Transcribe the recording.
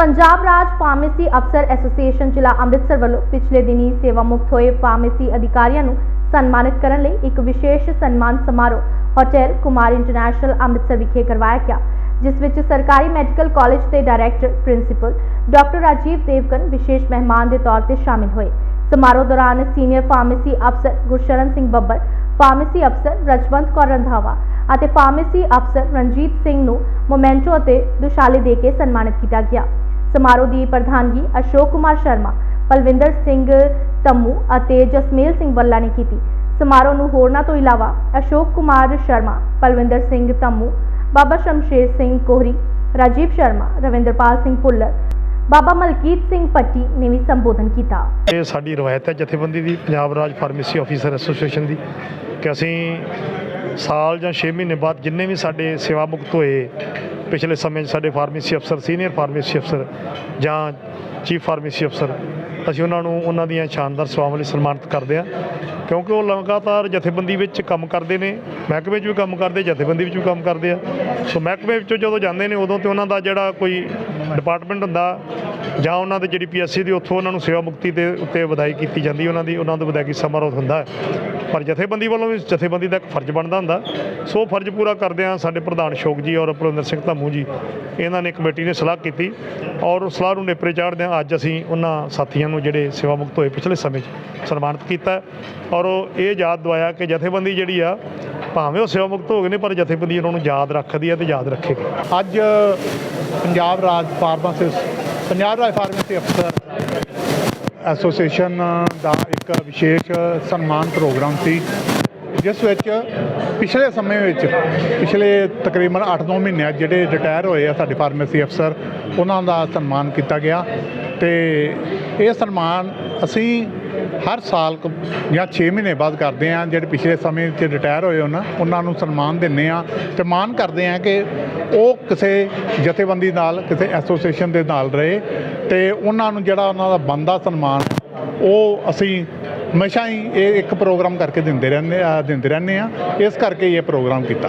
ਪੰਜਾਬ ਰਾਜ ਫਾਰਮੇਸੀ ਅਫਸਰ ਐਸੋਸੀਏਸ਼ਨ ਜ਼ਿਲ੍ਹਾ ਅੰਮ੍ਰਿਤਸਰ ਵੱਲੋਂ ਪਿਛਲੇ ਦਿਨੀ ਸੇਵਾ ਮੁਕਤ ਹੋਏ ਫਾਰਮੇਸੀ ਅਧਿਕਾਰੀਆਂ ਨੂੰ ਸਨਮਾਨਿਤ ਕਰਨ ਲਈ ਇੱਕ ਵਿਸ਼ੇਸ਼ ਸਨਮਾਨ ਸਮਾਰੋਹ ਹੋਟਲ ਕੁਮਾਰ ਇੰਟਰਨੈਸ਼ਨਲ ਅੰਮ੍ਰਿਤਸਰ ਵਿਖੇ ਕਰਵਾਇਆ ਗਿਆ, ਜਿਸ ਵਿੱਚ ਸਰਕਾਰੀ ਮੈਡੀਕਲ ਕਾਲਜ ਦੇ director, principal doctor Rajiv Devgan ਵਿਸ਼ੇਸ਼ ਮਹਿਮਾਨ ਦੇ ਤੌਰ ਤੇ ਸ਼ਾਮਿਲ ਹੋਏ। ਸਮਾਰੋਹ ਦੌਰਾਨ ਸੀਨੀਅਰ ਫਾਰਮੇਸੀ ਅਫਸਰ ਗੁਰਸ਼ਰਨ ਸਿੰਘ ਬੱਬਰ, ਫਾਰਮੇਸੀ ਅਫਸਰ ਰਜਵੰਤ ਕੌਰ ਰੰਧਾਵਾ ਅਤੇ ਫਾਰਮੇਸੀ ਅਫਸਰ ਰਣਜੀਤ ਸਿੰਘ ਨੂੰ ਮੋਮੈਂਟੋ ਅਤੇ ਦੁਸ਼ਾਲੇ ਦੇ ਕੇ ਸਨਮਾਨਿਤ ਕੀਤਾ ਗਿਆ। ਸਮਾਰੋਹ ਦੀ ਪ੍ਰਧਾਨਗੀ ਅਸ਼ੋਕ ਕੁਮਾਰ ਸ਼ਰਮਾ, ਪਲਵਿੰਦਰ ਸਿੰਘ ਤੰਮੂ ਅਤੇ ਜਸਮੇਲ ਸਿੰਘ ਬੱਲਾ ਨੇ ਕੀਤੀ। ਸਮਾਰੋਹ ਨੂੰ ਹੋਰਨਾਂ ਤੋਂ ਇਲਾਵਾ ਅਸ਼ੋਕ ਕੁਮਾਰ ਸ਼ਰਮਾ, ਪਲਵਿੰਦਰ ਸਿੰਘ ਤੰਮੂ, ਬਾਬਾ ਸ਼ਮਸ਼ੇਰ ਸਿੰਘ ਕੋਹਰੀ, ਰਾਜੀਵ ਸ਼ਰਮਾ, ਰਵਿੰਦਰਪਾਲ ਸਿੰਘ ਭੁੱਲਰ, ਬਾਬਾ ਮਲਕੀਤ ਸਿੰਘ ਪੱਟੀ ਨੇ ਵੀ ਸੰਬੋਧਨ ਕੀਤਾ। ਇਹ ਸਾਡੀ ਰਵਾਇਤ ਹੈ ਜਥੇਬੰਦੀ ਦੀ, ਪੰਜਾਬ ਰਾਜ ਫਾਰਮੇਸੀ ਆਫੀਸਰ ਐਸੋਸੀਏਸ਼ਨ ਦੀ ਕਿ ਅਸੀਂ ਸਾਲ ਜਾਂ 6 ਮਹੀਨੇ ਬਾਅਦ ਜਿੰਨੇ ਵੀ ਸਾਡੇ ਸੇਵਾ ਮੁਕਤ ਹੋਏ ਪਿਛਲੇ ਸਮੇਂ 'ਚ ਸਾਡੇ ਫਾਰਮੇਸੀ ਅਫਸਰ, ਸੀਨੀਅਰ ਫਾਰਮੇਸੀ ਅਫਸਰ ਜਾਂ ਚੀਫ ਫਾਰਮੇਸੀ ਅਫਸਰ, ਅਸੀਂ ਉਹਨਾਂ ਨੂੰ ਉਹਨਾਂ ਦੀਆਂ ਸ਼ਾਨਦਾਰ ਸੇਵਾਵਾਂ ਲਈ ਸਨਮਾਨਿਤ ਕਰਦੇ ਹਾਂ। ਕਿਉਂਕਿ ਉਹ ਲਗਾਤਾਰ ਜਥੇਬੰਦੀ ਵਿੱਚ ਕੰਮ ਕਰਦੇ ਨੇ, ਮਹਿਕਮੇ 'ਚ ਵੀ ਕੰਮ ਕਰਦੇ, ਜਥੇਬੰਦੀ ਵਿੱਚ ਵੀ ਕੰਮ ਕਰਦੇ ਆ। ਸੋ ਮਹਿਕਮੇ ਵਿੱਚੋਂ ਜਦੋਂ ਜਾਂਦੇ ਨੇ, ਉਦੋਂ ਤੇ ਉਹਨਾਂ ਦਾ ਜਿਹੜਾ ਕੋਈ ਡਿਪਾਰਟਮੈਂਟ ਹੁੰਦਾ ਜਾਂ ਉਹਨਾਂ ਦੇ ਜਿਹੜੀ ਪੀਐਸਸੀ ਦੀ, ਉੱਥੋਂ ਉਹਨਾਂ ਨੂੰ ਸੇਵਾ ਮੁਕਤੀ ਦੇ ਉੱਤੇ ਵਧਾਈ ਕੀਤੀ ਜਾਂਦੀ, ਉਹਨਾਂ ਦੀ, ਉਹਨਾਂ ਦਾ ਵਿਦਾਇਗੀ ਸਮਾਰੋਹ ਹੁੰਦਾ। ਪਰ ਜਥੇਬੰਦੀ ਵੱਲੋਂ ਵੀ ਜਥੇਬੰਦੀ ਦਾ ਇੱਕ ਫਰਜ਼ ਬਣਦਾ ਹੁੰਦਾ। ਸੋ ਫਰਜ਼ ਪੂਰਾ ਕਰਦੇ ਆ ਸਾਡੇ ਪ੍ਰਧਾਨ ਸ਼ੋਕ ਜੀ ਔਰ ਪ੍ਰਵਿੰਦਰ ਸਿੰਘ ਧੰਮੂ ਜੀ। ਇਹਨਾਂ ਨੇ ਕਮੇਟੀ ਨੇ ਸਲਾਹ ਕੀਤੀ ਔਰ ਉਸ ਸਲਾਹ ਨੂੰ ਨੇਪਰੇ ਚਾੜਦੇ ਆ ਅੱਜ ਅਸੀਂ ਉਹਨਾਂ ਸਾਥੀਆਂ ਨੂੰ ਜਿਹੜੇ ਸੇਵਾ ਮੁਕਤ ਹੋਏ ਪਿਛਲੇ ਸਮੇਂ 'ਚ ਸਨਮਾਨਿਤ ਕੀਤਾ ਔਰ ਉਹ ਇਹ ਯਾਦ ਦਵਾਇਆ ਕਿ ਜਥੇਬੰਦੀ ਜਿਹੜੀ ਆ, ਭਾਵੇਂ ਉਹ ਸੇਵਾ ਮੁਕਤ ਹੋ ਗਏ ਨੇ, ਪਰ ਜਥੇਬੰਦੀ ਉਹਨਾਂ ਨੂੰ ਯਾਦ ਰੱਖਦੀ ਹੈ ਤੇ ਯਾਦ ਰੱਖੇਗੀ। ਅੱਜ ਪੰਜਾਬ ਰਾਜ ਫਾਰਮਾਸਿਸਟ ਪੰਜਾਬ ਰਾਜ ਫਾਰਮੇਸੀ ਅਫਸਰ ਐਸੋਸੀਏਸ਼ਨ ਦਾ ਇੱਕ ਵਿਸ਼ੇਸ਼ ਸਨਮਾਨ ਪ੍ਰੋਗਰਾਮ ਸੀ, ਜਿਸ ਵਿੱਚ ਪਿਛਲੇ ਸਮੇਂ ਵਿੱਚ, ਪਿਛਲੇ ਤਕਰੀਬਨ 8-9 ਮਹੀਨਿਆਂ ਜਿਹੜੇ ਰਿਟਾਇਰ ਹੋਏ ਆ ਸਾਡੇ ਫਾਰਮੇਸੀ ਅਫਸਰ, ਉਹਨਾਂ ਦਾ ਸਨਮਾਨ ਕੀਤਾ ਗਿਆ ਤੇ ਇਹ ਸਨਮਾਨ ਅਸੀਂ ਹਰ ਸਾਲ ਕੁ ਜਾਂ 6 ਮਹੀਨੇ ਬਾਅਦ ਕਰਦੇ ਆ ਜਿਹੜੇ ਪਿਛਲੇ ਸਮੇਂ 'ਚ ਰਿਟਾਇਰ ਹੋਏ ਉਹਨਾਂ ਉਹਨਾਂ ਨੂੰ ਸਨਮਾਨ ਦਿੰਨੇ ਆ ਤੇ ਮਾਣ ਕਰਦੇ ਆ ਕਿ ਉਹ ਕਿਸੇ ਜਥੇਬੰਦੀ ਨਾਲ, ਕਿਸੇ ਐਸੋਸੀਏਸ਼ਨ ਦੇ ਨਾਲ ਰਹੇ ਤੇ ਉਹਨਾਂ ਨੂੰ ਜਿਹੜਾ ਉਹਨਾਂ ਦਾ ਬੰਦਾ ਸਨਮਾਨ, ਉਹ ਅਸੀਂ ਹਮੇਸ਼ਾ ਹੀ ਇਹ ਇੱਕ ਪ੍ਰੋਗਰਾਮ ਕਰਕੇ ਦਿੰਦੇ ਰਹਿੰਦੇ ਆ ਦਿੰਦੇ ਰਹਿੰਦੇ ਆ ਇਸ ਕਰਕੇ ਇਹ ਪ੍ਰੋਗਰਾਮ ਕੀਤਾ।